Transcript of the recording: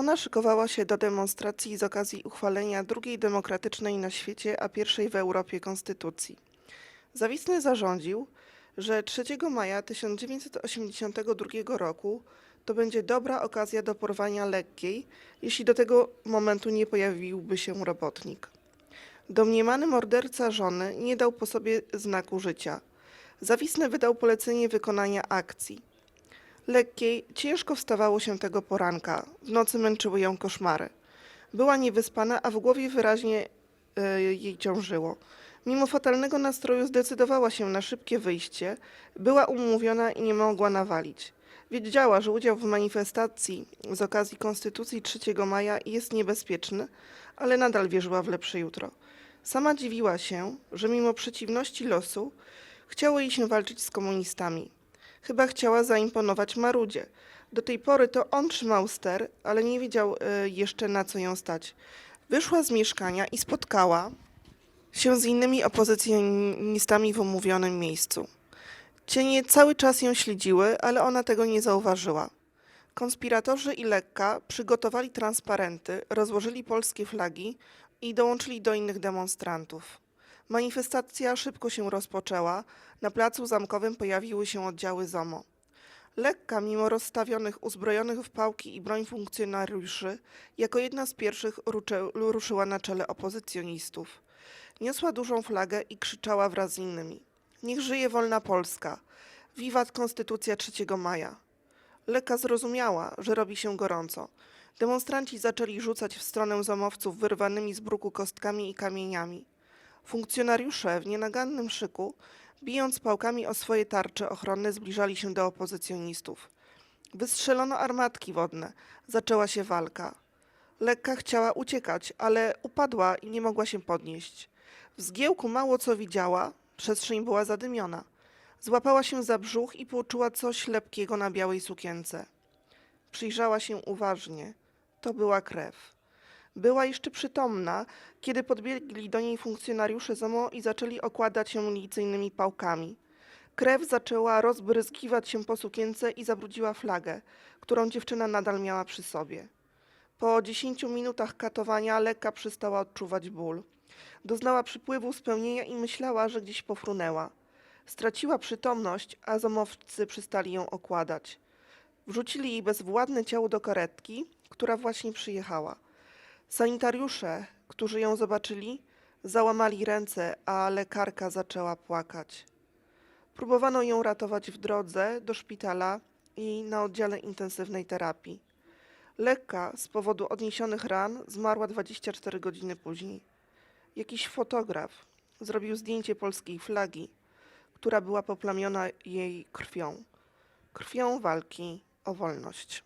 Żona szykowała się do demonstracji z okazji uchwalenia drugiej demokratycznej na świecie, a pierwszej w Europie konstytucji. Zawisny zarządził, że 3 maja 1982 roku to będzie dobra okazja do porwania lekkiej, jeśli do tego momentu nie pojawiłby się robotnik. Domniemany morderca żony nie dał po sobie znaku życia. Zawisny wydał polecenie wykonania akcji. Lekkiej ciężko wstawało się tego poranka. W nocy męczyły ją koszmary. Była niewyspana, a w głowie wyraźnie e, jej ciążyło. Mimo fatalnego nastroju zdecydowała się na szybkie wyjście. Była umówiona i nie mogła nawalić. Wiedziała, że udział w manifestacji z okazji Konstytucji 3 maja jest niebezpieczny, ale nadal wierzyła w lepsze jutro. Sama dziwiła się, że mimo przeciwności losu chciało jej się walczyć z komunistami. Chyba chciała zaimponować Marudzie. Do tej pory to on trzymał ster, ale nie wiedział e, jeszcze na co ją stać. Wyszła z mieszkania i spotkała się z innymi opozycjonistami w umówionym miejscu. Cienie cały czas ją śledziły, ale ona tego nie zauważyła. Konspiratorzy i lekka przygotowali transparenty, rozłożyli polskie flagi i dołączyli do innych demonstrantów. Manifestacja szybko się rozpoczęła. Na placu zamkowym pojawiły się oddziały ZOMO. Lekka, mimo rozstawionych uzbrojonych w pałki i broń funkcjonariuszy, jako jedna z pierwszych ruszyła na czele opozycjonistów. Niosła dużą flagę i krzyczała wraz z innymi. Niech żyje wolna Polska! Wiwat Konstytucja 3 maja! Lekka zrozumiała, że robi się gorąco. Demonstranci zaczęli rzucać w stronę zomowców wyrwanymi z bruku kostkami i kamieniami. Funkcjonariusze w nienagannym szyku, bijąc pałkami o swoje tarcze ochronne, zbliżali się do opozycjonistów. Wystrzelono armatki wodne. Zaczęła się walka. Lekka chciała uciekać, ale upadła i nie mogła się podnieść. W zgiełku mało co widziała, przestrzeń była zadymiona. Złapała się za brzuch i poczuła coś lepkiego na białej sukience. Przyjrzała się uważnie. To była krew. Była jeszcze przytomna, kiedy podbiegli do niej funkcjonariusze ZOMO i zaczęli okładać ją milicyjnymi pałkami. Krew zaczęła rozbryzgiwać się po sukience i zabrudziła flagę, którą dziewczyna nadal miała przy sobie. Po dziesięciu minutach katowania lekka przestała odczuwać ból. Doznała przypływu spełnienia i myślała, że gdzieś pofrunęła. Straciła przytomność, a zomowcy przestali ją okładać. Wrzucili jej bezwładne ciało do karetki, która właśnie przyjechała. Sanitariusze, którzy ją zobaczyli, załamali ręce, a lekarka zaczęła płakać. Próbowano ją ratować w drodze do szpitala i na oddziale intensywnej terapii. Lekka z powodu odniesionych ran zmarła 24 godziny później. Jakiś fotograf zrobił zdjęcie polskiej flagi, która była poplamiona jej krwią. Krwią walki o wolność.